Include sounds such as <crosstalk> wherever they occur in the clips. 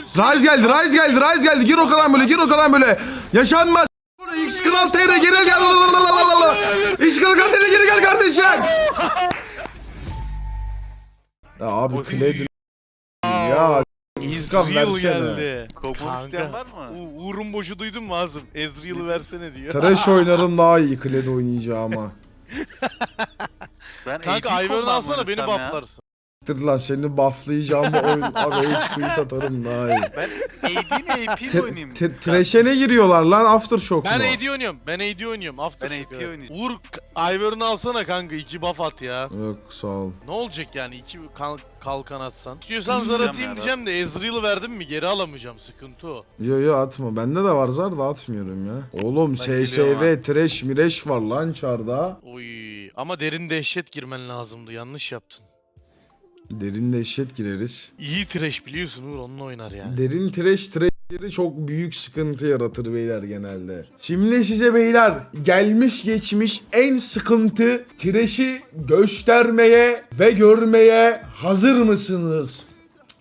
Rise geldi, Rise geldi, Rise geldi. Gir o karambole, gir o karambole. Yaşanmaz. X Kral TR geri gel. X Kral TR geri gel kardeşim. Ya abi Kled ya İzgam Ezreal versene. geldi. İsteyen var mı? U- Uğur'un boşu duydun mu Azım? Ezreal'ı versene diyor. Trash <laughs> oynarım daha iyi Kled oynayacağıma. Ben Kanka AD alsana beni istem ya. bufflarsın. Dur lan seni bufflayacağım bu oyun. <laughs> Abi hiç quit atarım daha iyi. Ben AD mi AP mi oynayayım? t- Trash'e ne giriyorlar lan Aftershock mu? Ben AD oynuyorum. Ben AD oynuyorum. After Ben AP. Uğur k- Ivern'ı alsana kanka. iki buff at ya. Yok sağ ol. Ne olacak yani iki kal- kalkan atsan? İstiyorsan zar Diyeceğim atayım ya, diyeceğim de Ezreal'ı verdim mi geri alamayacağım sıkıntı o. Yo yo atma. Bende de var zar da atmıyorum ya. Oğlum geliyorum SSV trash mireş var lan çarda. Oy ama derin dehşet girmen lazımdı yanlış yaptın. Derin dehşet gireriz. İyi trash biliyorsun Uğur onunla oynar yani. Derin trash trashleri çok büyük sıkıntı yaratır beyler genelde. Şimdi size beyler gelmiş geçmiş en sıkıntı trash'i göstermeye ve görmeye hazır mısınız?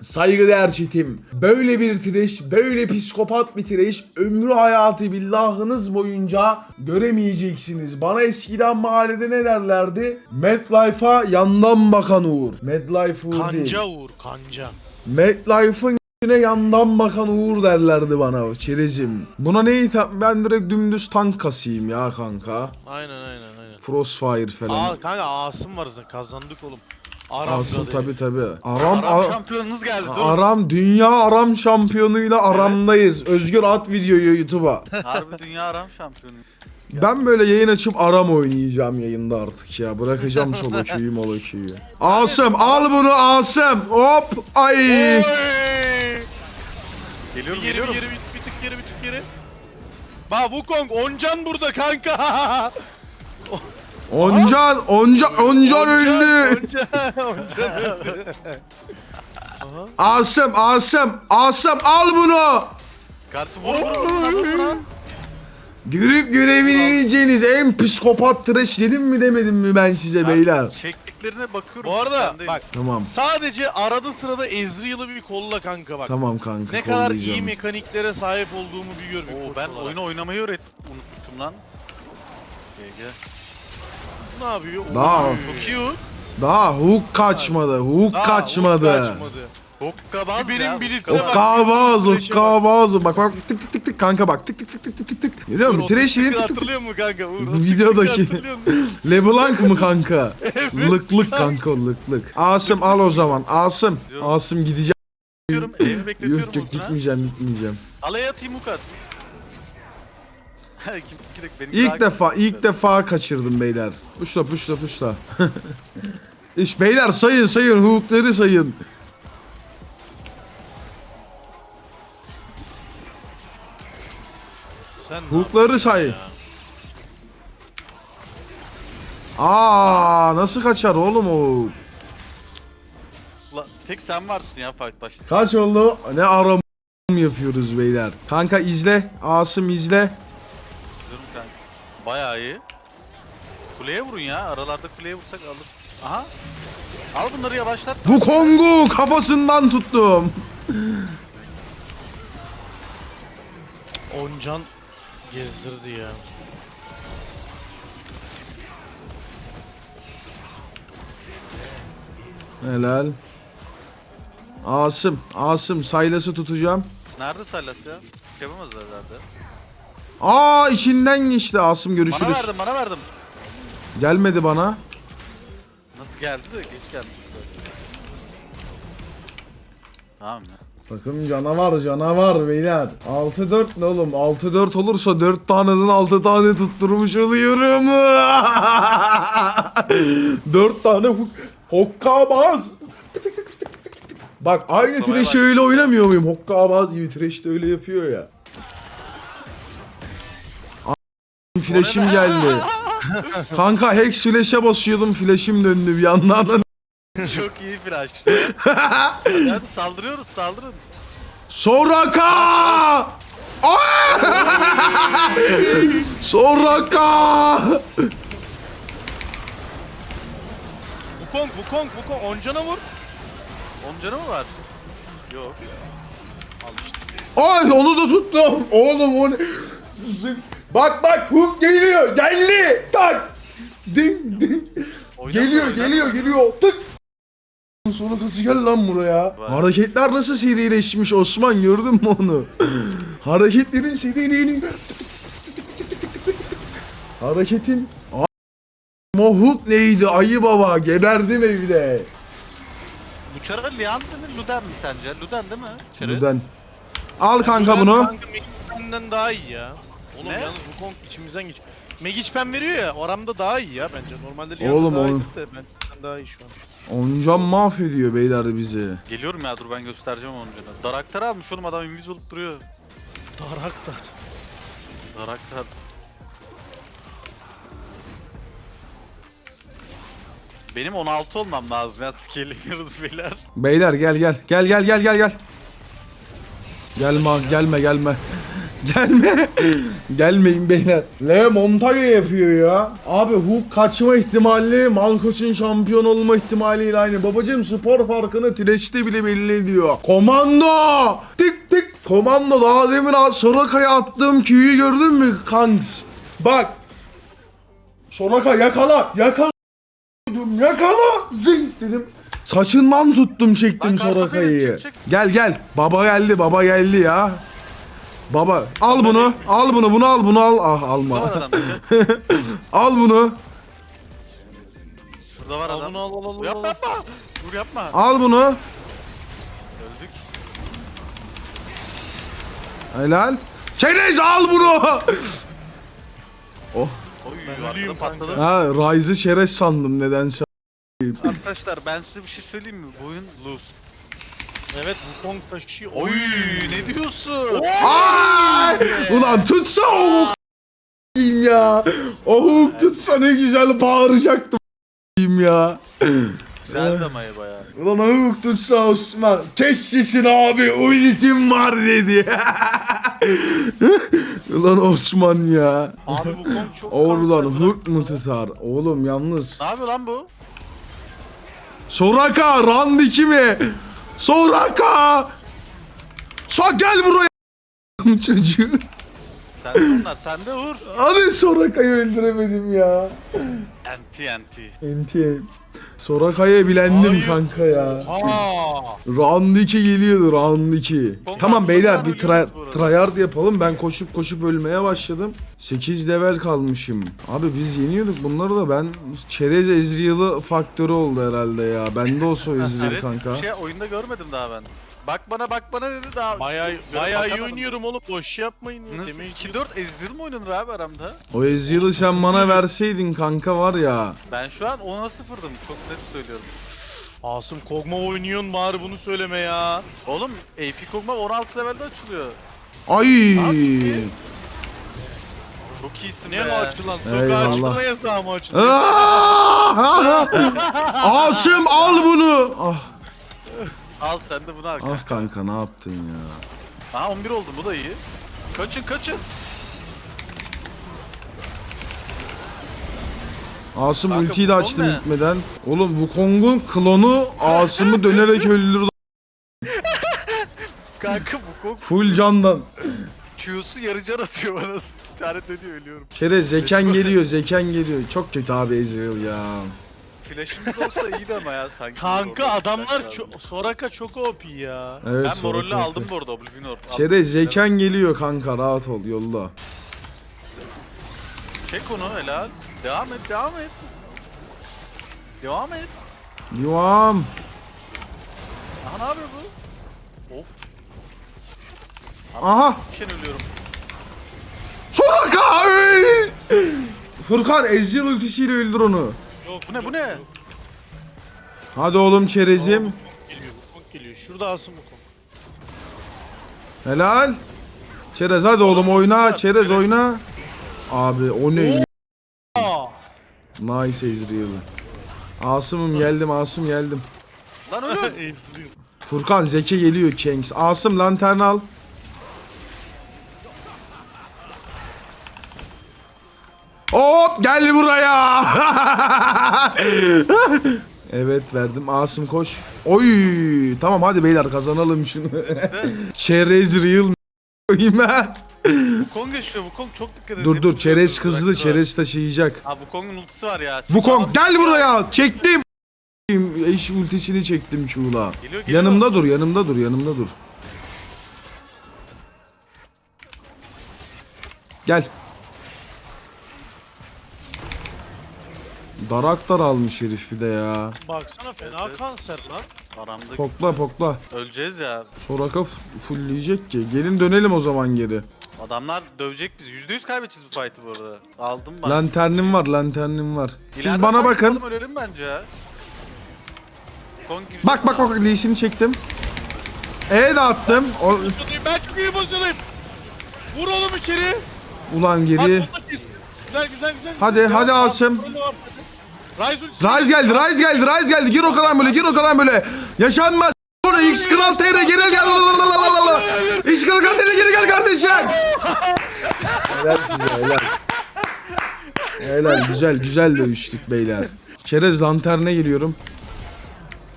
Saygıdeğer çetim. Böyle bir trash, böyle psikopat bir trash ömrü hayatı billahınız boyunca göremeyeceksiniz. Bana eskiden mahallede ne derlerdi? Medlife'a yandan bakan Uğur. Medlife Uğur değil. Kanca Uğur kanca. MetLife'ın içine yandan bakan Uğur derlerdi bana çerezim. Buna ne? Ben direkt dümdüz tank kasayım ya kanka. Aynen aynen aynen. Crossfire falan. Aa kanka Asım var zaten kazandık oğlum. Aram Asıl tabi tabi. Aram, Aram şampiyonunuz geldi dur. Aram dünya Aram şampiyonuyla aramdayız. Özgür at videoyu YouTube'a. <laughs> Harbi dünya Aram şampiyonu. <laughs> Ben böyle yayın açıp Aram oynayacağım yayında artık ya. Bırakacağım solo <laughs> queue'yu molo queue'yu. Asım al bunu Asım. Hop ay. Geliyorum geri bir geliyorum. geri bir, bir tık geri bir tık geri. Bak Wukong Oncan burada kanka. Oncan, Oncan, Oncan öldü. Oncan, Oncan öldü. Asım, Asım, Asım al bunu. Karşı vur vur vur vur vur. Görüp görebileceğiniz en psikopat tıraş dedim mi demedim mi ben size beyler? Çektiklerine bakıyorum. Bu arada bak Tamam, sadece arada sırada Ezreal'ı bir kolla kanka bak. tamam kanka Ne kadar iyi mekaniklere sahip olduğumu bir gör Oo, ben olarak. oyunu oynamayı öğret unutmuşum lan. GG. Ne yapıyor? Daha- Oy. Çok iyi o. Daha hook kaçmadı, hook Daha kaçmadı. Hook kaçmadı. Hokkabaz Bir ya. benim bilirse hokkabaz. bak. Hokkabaz, hokkabaz. Bak bak tık tık tık tık kanka bak tık tık tık tık tık tık tık. Görüyor musun? o Trash tık tık tık. Hatırlıyor musun kanka? Uğur, o videodaki. hatırlıyor musun? <laughs> Leblanc mı kanka? Lık lık kanka o lık lık. Asım al o zaman. Asım. Diyorum. Asım gideceğim. Bekletiyorum, Evi bekletiyorum Yok yok gitmeyeceğim gitmeyeceğim. Alaya atayım Mukat. Kim gidek benim İlk defa ilk defa kaçırdım beyler. Puşla puşla puşla. <laughs> İş beyler sayın sayın hookları sayın. Sen ne Hookları say. Aa nasıl kaçar oğlum o? La, tek sen varsın ya fight baş. Kaç oldu? Ne aram yapıyoruz beyler. Kanka izle. Asım izle. Bayağı iyi. Kuleye vurun ya. Aralarda kuleye vursak alır. Aha. Al bunları yavaşlat. Bu Kongu kafasından tuttum. Oncan gezdirdi ya. Helal. Asım, Asım Saylas'ı tutacağım. Nerede Saylas ya? Yapamaz herhalde. Aa içinden geçti Asım Bana görüşürüz. verdim bana verdim. Gelmedi bana. Nasıl geldi de geç gelmiş. Tamam ya. Takım canavar canavar beyler. 6-4 ne oğlum? 6-4 olursa 4 taneden 6 tane tutturmuş oluyorum. <laughs> 4 tane huk hokkabaz. Bak aynı bak. öyle oynamıyor muyum? Hokkabaz gibi Thresh de öyle yapıyor ya. Flash'im geldi. Kanka Hex Flash'e basıyordum flash'im döndü bir yandan. Çok iyi flash. <laughs> hadi, saldırıyoruz saldırın. Soraka! Soraka! Wukong, Wukong, Wukong. Oncan'a vur. Onun canı mı var? Yok. Allah Ay onu da tuttum. Oğlum o ne? Zık. Bak bak hook geliyor. Geldi. Tak. Ding ding. Geliyor geliyor geliyor. Tık. Sonra kızı gel lan buraya. Var. Hareketler nasıl serileşmiş Osman gördün mü onu? Hareketlerin seriliğini. Hareketin. Mohuk neydi ayı baba geberdim evde. Bu çarı Lian mi Luden mi sence? Luden değil mi? Çarı. Buradan. Al kanka bunu. Kanka Megichpen'den daha iyi ya. Oğlum Ne? yalnız bu Kong içimizden geç. Megichpen veriyor ya oramda daha iyi ya bence. Normalde Lian'da Oğlum, daha oğlum. iyi de bence daha iyi şu an. Oncan mahvediyor beyler bizi. Geliyorum ya dur ben göstereceğim onu canım. Daraktarı almış oğlum adam invis olup duruyor. Daraktar. Daraktar. Benim 16 olmam lazım ya scale'liyoruz beyler. Beyler gel gel. Gel gel gel gel gel. Gelme gelme gelme. Gelme. Gelmeyin beyler. Leo Montaño yapıyor ya. Abi Hook kaçma ihtimali Malkoç'un şampiyon olma ihtimaliyle aynı. Babacım spor farkını Thresh'te bile belli ediyor. Komando! Tık tık. Komando daha demin Soraka'ya attığım Q'yu gördün mü Kanks? Bak. Soraka yakala yakala yakala zing dedim. Saçından tuttum çektim Soraka'yı. Gel gel baba geldi baba geldi ya. Baba al bunu al bunu bunu al bunu al ah alma. var adam. gel. <laughs> al bunu Şurada var Al adam. bunu al al al. Dur, Yapma yapma. Dur yapma. al bunu. Öldük. Helal. Çerez al bunu. <laughs> oh. Oy arkada patladı. Ha Rise'ı şerez sandım nedense. Arkadaşlar ben size bir şey söyleyeyim mi? Bu oyun lose. Evet bu Kong taşıyor. Oy ne diyorsun? Ay! Ulan tutsa o diyeyim ya. O hook tutsa ne güzel bağıracaktım diyeyim ya. Güzeldi ama ya bayağı. Ulan o hook tutsa Osman. Teşhisin abi ultim var dedi. <laughs> Ulan Osman ya. Abi bu Kong çok Oradan kanser. hook mu tutar? Oğlum yalnız. Ne yapıyor lan bu? Soraka round 2 mi? Soraka! So gel buraya <laughs> çocuğu. Sen onlar sen de vur. Hadi Soraka'yı öldüremedim ya. Anti anti. Enti. Soraka'ya bilendim Hayır. kanka ya. Aa. Round 2 geliyordu round 2. Son Tamam beyler bir try, tryhard yapalım. Ben koşup koşup ölmeye başladım. 8 level kalmışım. Abi biz yeniyorduk bunları da ben çerez Ezreal'ı faktörü oldu herhalde ya. Bende olsa o <laughs> Ezreal Evet, kanka. bir şey oyunda görmedim daha ben. Bak bana bak bana dedi daha. Bayağı bayağı iyi oynuyorum oğlum boş yapmayın ya. Nasıl Demeyi 2-4 Ezreal mi oynanır abi aramda? O Ezreal'ı sen bana verseydin kanka var ya. Ben şu an 10'a 0'dım çok net söylüyorum. Asım Kog'Maw oynuyorsun bari bunu söyleme ya. Oğlum AP Kog'Ma 16 levelde açılıyor. Ay. Abi. Çok iyisin Ne be. mi açılan? Eyvallah. Sokağa çıkma yasağı mı! <laughs> Asım al bunu. Ah, Al sen de bunu al. ah kanka ne yaptın ya? Aha 11 oldu bu da iyi. Kaçın kaçın. Asım Kanka, ultiyi de bu açtım ne? gitmeden. Oğlum bu Kong'un klonu Asım'ı <laughs> dönerek öldürdü. Kanka bu Kog Full candan. Q'su yarı can atıyor bana. İşaret ediyor ölüyorum. Çerez zeken geliyor zeken geliyor. Çok kötü abi Ezreal ya. Flash'ımız olsa iyiydi ama ya sanki. Kanka adamlar lazım. Soraka çok OP ya. Evet, Ben sonra kanka. aldım bu arada Oblivion Orb. Çerez zeken geliyor kanka rahat ol yolla. Çek onu helal. Devam et devam et. Devam et. Devam. Aha ne yapıyor bu? Of. Aha. Ken ölüyorum. Soraka! Ey! Furkan Ezreal ultisiyle öldür onu. Bu ne bu ne? Hadi oğlum çerezim. Geliyor bu Kong geliyor. Şurada Asım bu Kong. Helal. Çerez hadi oğlum oyna. Çerez oyna. Abi o ne? Aa. Nice Ezreal. Asım'ım geldim Asım geldim. Lan. Ezreal. <laughs> Furkan Zeki geliyor Kengs. Asım lantern al. Gel buraya. <laughs> evet verdim. Asım koş. Oy tamam hadi beyler kazanalım şunu. <laughs> Çerez real ha. Wukong yaşıyor. Wukong çok dikkat edin. Dur dur çerez kızdı çerez taşıyacak. Ha Wukong'un ultisi var ya. Wukong gel buraya çektim. Eş ultisini çektim Çuğla. Yanımda dur yanımda dur yanımda dur. Gel. Daraktar almış herif bir de ya. Baksana fena Evet. kanser lan. Aramda Pokla pokla. öleceğiz ya. Soraka f- fullleyecek ki. Gelin dönelim o zaman geri. Adamlar dövecek bizi. %100 kaybedeceğiz bu fight'ı bu arada. Aldım ben. Lanternim var lanternim var. Siz İleriden bana fight bakın. Ölelim bence ya. Wukong girecek Bak bak bak Lee'sini çektim. E de attım. O, Pozisyondayım ben çok iyi pozisyondayım. Vur oğlum içeri. ulan geri. kes. Güzel güzel güzel. Hadi, güzel. hadi Devam, Asım. Rise ultisi. Geldi, Rise geldi, Rise geldi. Gir o kadar böyle, gir o kadar böyle. Yaşanmaz. Sonra X Kral TR geri gel. X Kral TR geri gel kardeşim. Helal size, helal. Helal, güzel, güzel dövüştük beyler. Çerez lanterne giriyorum.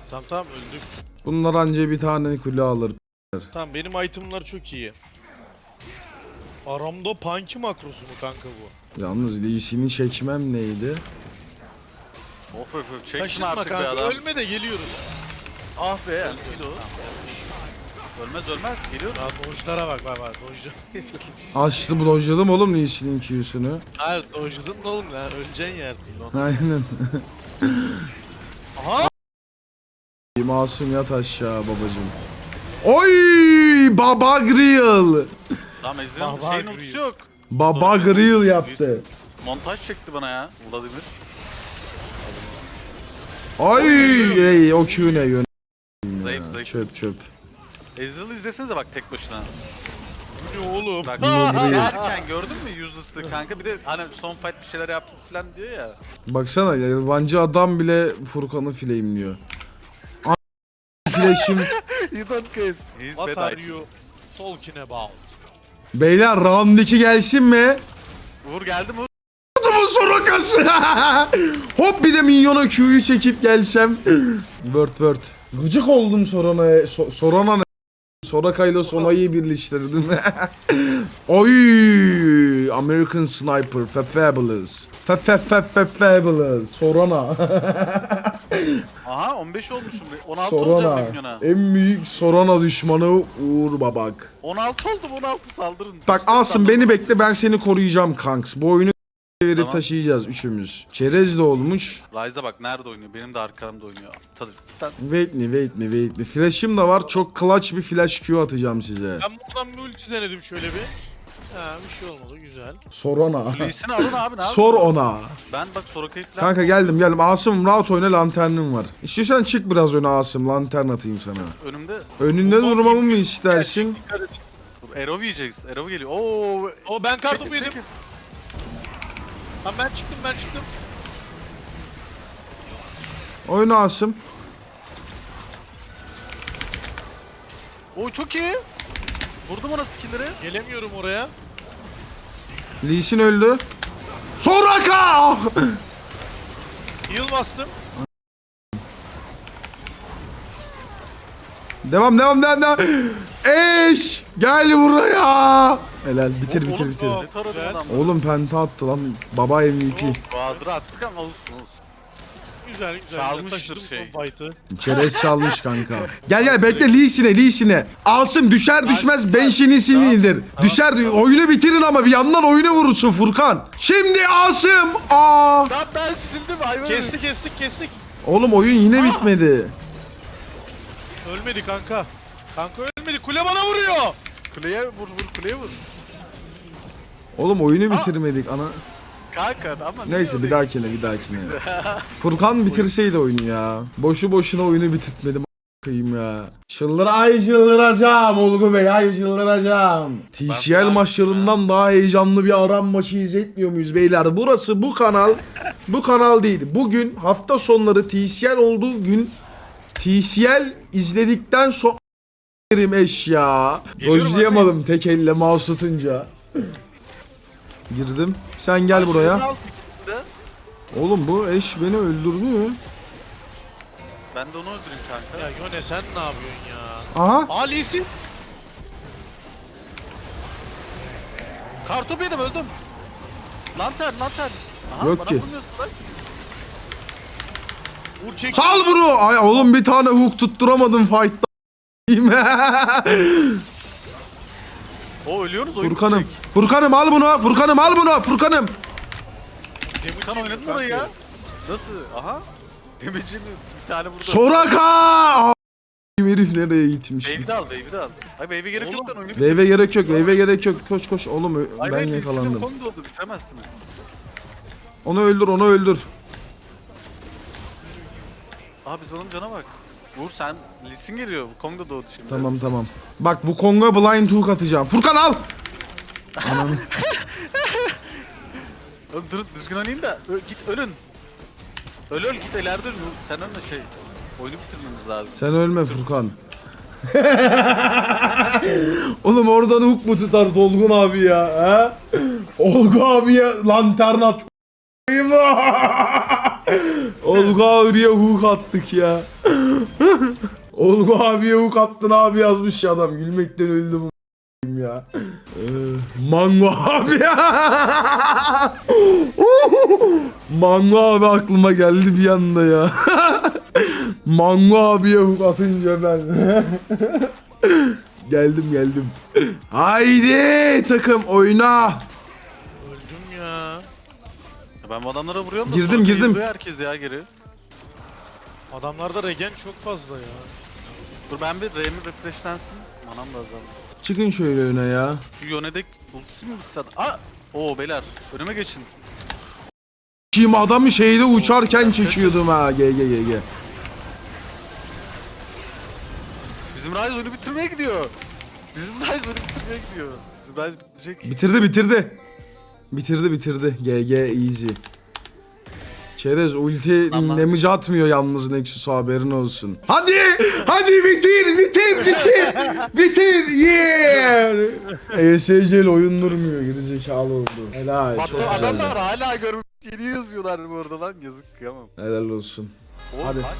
Tamam tamam öldük. Bunlar anca bir tane kule alır. Tamam benim itemlar çok iyi. Aramda punky makrosu mu kanka bu? Yalnız Lee'sini çekmem neydi? Of of of. Taşınma artık be kanka adam. ölme de geliyoruz. Ah be. Ölmez ölmez. Geliyor. Ya dojlara bak bak bak dojlar. <laughs> Açtı blojladım oğlum Lee'sinin Q'sunu. Hayır dojladın da oğlum ya öleceksin yer Aynen. Aha! Masum yat aşağı babacım. Oy baba grill. Tamam Ezreal'ın Baba şeyin grill. ultisi yok. Baba grill yaptı. Montaj çekti bana ya. Vladimir. Ay ey o Q ne yön. Zayıf zayıf. Çöp çöp. Ezreal'ı izlesenize bak tek başına. Bu ne oğlum? Bak yerken gördün mü useless'lı kanka bir de hani son fight bir şeyler yaptı falan diyor ya. Baksana yabancı adam bile Furkan'ı flame'liyor. A- Flash'im. <laughs> you don't kiss. He's What bad are you talking about? Beyler round 2 gelsin mi? Vur geldi mi? Sorokası. <laughs> Hop bir de minyona Q'yu çekip gelsem. Word word. Gıcık oldum Sorana'ya. So Sorana ne? Soraka'yla Sona'yı birleştirdim. <laughs> Oy! American Sniper, Fab Fabulous. Fab Fab Fab Fab Fabulous. Sorana. <laughs> Aha 15 olmuşum. 16 olacağım Sorana. milyona. En büyük Sorana düşmanı Uğur Babak. 16 oldum 16 saldırın. Bak Asım beni bekle ben seni koruyacağım kanks. Bu oyunu verip Tamam. taşıyacağız üçümüz. Çerez de olmuş. Ryza bak nerede oynuyor? Benim de arkamda oynuyor. Tabii. Sen Wait me, wait me, wait me. Flash'ım da var. Çok clutch bir flash Q atacağım size. Ben buradan bir ulti denedim şöyle bir. Ha bir şey olmadı güzel. Sor ona. Luis'ini alın abi ne <laughs> Sor ona. Ben bak Soraka'yı falan... Kanka geldim geldim. Asım rahat oyna lanternim var. İstiyorsan çık biraz öne Asım. Lantern atayım sana. Önümde. Önünde durmamı mı istersin? Dur Erov yiyeceğiz. Erov geliyor. Oo. O ben kartopu çekil, yedim. Tamam ben çıktım ben çıktım. Oyna Asım. Oo çok iyi. Vurdum ona skill'leri. Gelemiyorum oraya. Lee Sin öldü. Soraka! Heal bastım. devam devam devam devam. Eş! Gel buraya. Helal bitir bitir Oğlum, bitir. Oğlum penta attı lan. Baba MVP. Bahadır'ı attık ama olsun olsun. Güzel güzel. Çalmıştır şey. fight'ı. Çerez çalmış kanka. Gel gel bekle Lee Sin'e Lee Sin'e. Alsın düşer düşmez Benşin'isini indir. Düşer oyunu bitirin ama bir yandan oyunu vurursun Furkan. Şimdi Asım. Aa. Lan ben sildim hayvan. Kestik kestik kestik. Oğlum oyun yine bitmedi. Ölmedi kanka. Kanka ölmedi. Kule bana vuruyor. Kuleye vur vur kuleye vur. Oğlum oyunu bitirmedik ana. Kanka ama Neyse bir dahakine bir dahakine. <laughs> Furkan bitirseydi oyunu ya. Boşu boşuna oyunu bitirtmedim a**ayım ya. Çıldır ay çıldıracağım Olgu Bey ay çıldıracağım. TCL maçlarından daha heyecanlı bir aram maçı izletmiyor muyuz beyler? Burası bu kanal. Bu kanal değil. Bugün hafta sonları TCL olduğu gün TCL izledikten sonra a**erim eş ya. Geliyorum Dojlayamadım tek elle mouse tutunca. Girdim. Sen gel buraya. Oğlum bu eş beni öldürdü. Ben de onu öldüreyim kanka. Ya Yone sen ne yapıyorsun ya? Aha. Ali'sin. Kartopu yedim öldüm. Lantern lantern. Aha, Yok bana ki. vurmuyorsun lan. Vur çek. Sal bunu. Ay oğlum bir tane hook tutturamadım fight'ta. <laughs> O ölüyoruz oyun Furkanım. bitecek. Furkanım al bunu. Furkanım al bunu. Furkanım. Furkan oynadın orayı ya. Nasıl? Aha. Demeci mi? Bir tane burada. Soraka. Aa, herif nereye gitmiş? Wave'i de al, wave'i de al. Ay wave'e gerek yok lan oyunu bitir. Wave'e gerek yok. Wave'e gerek yok. Koş koş oğlum ö- Ay ben wave yakalandım. Kong oldu bitiremezsiniz. Onu öldür, onu öldür. Aa biz onun cana bak. Uğur sen Lisin geliyor. Kong da doğdu şimdi. Tamam tamam. Bak bu Kong'a blind hook atacağım. Furkan al. Ananı. <laughs> Oğlum dur düzgün oynayın da ö- git ölün. Öl öl git ileride öl. Sen önde şey. Oyunu bitirmemiz lazım. Sen ölme Furkan. <laughs> Oğlum oradan hook mu tutar Dolgun abi ya? He? Olgu abiye lantern at. <laughs> Olgu abiye hook attık ya. Olgu abiye hook attın abi yazmış ya adam. Gülmekten öldüm ya. Ee, Mango abi. <laughs> Mango abi aklıma geldi bir anda ya. <laughs> Mango abiye hook atınca ben. <laughs> geldim geldim. Haydi takım oyna. Öldüm ya. Ya Ben bu adamlara vuruyorum da Girdim, sonra girdim. herkes ya geri. Adamlarda regen çok fazla ya. Dur ben bir R'mi refreshlensin. Manam da azaldı. Çıkın şöyle öne ya. Şu Yone'dek ultisi mi bitse? Aa! Oo beyler önüme geçin. Kim adamı şeyde uçarken çekiyordum ha. GG GG. Bizim Ryze oyunu bitirmeye gidiyor. Bizim Ryze oyunu bitirmeye gidiyor. Bizim Ryze bitecek. Bitirdi bitirdi. Bitirdi bitirdi. GG easy. Çerez ulti Tamam. nemici atmıyor yalnız Nexus haberin olsun. Hadi! Hadi bitir bitir bitir! bitir! Yeah! ESC'li oyun durmuyor gerizekalı oldu. Helal çok Hatta güzeldi. adamlar hala görmüş yeni yazıyorlar bu arada lan yazık kıyamam. Helal olsun. Oğlum Hadi. bak,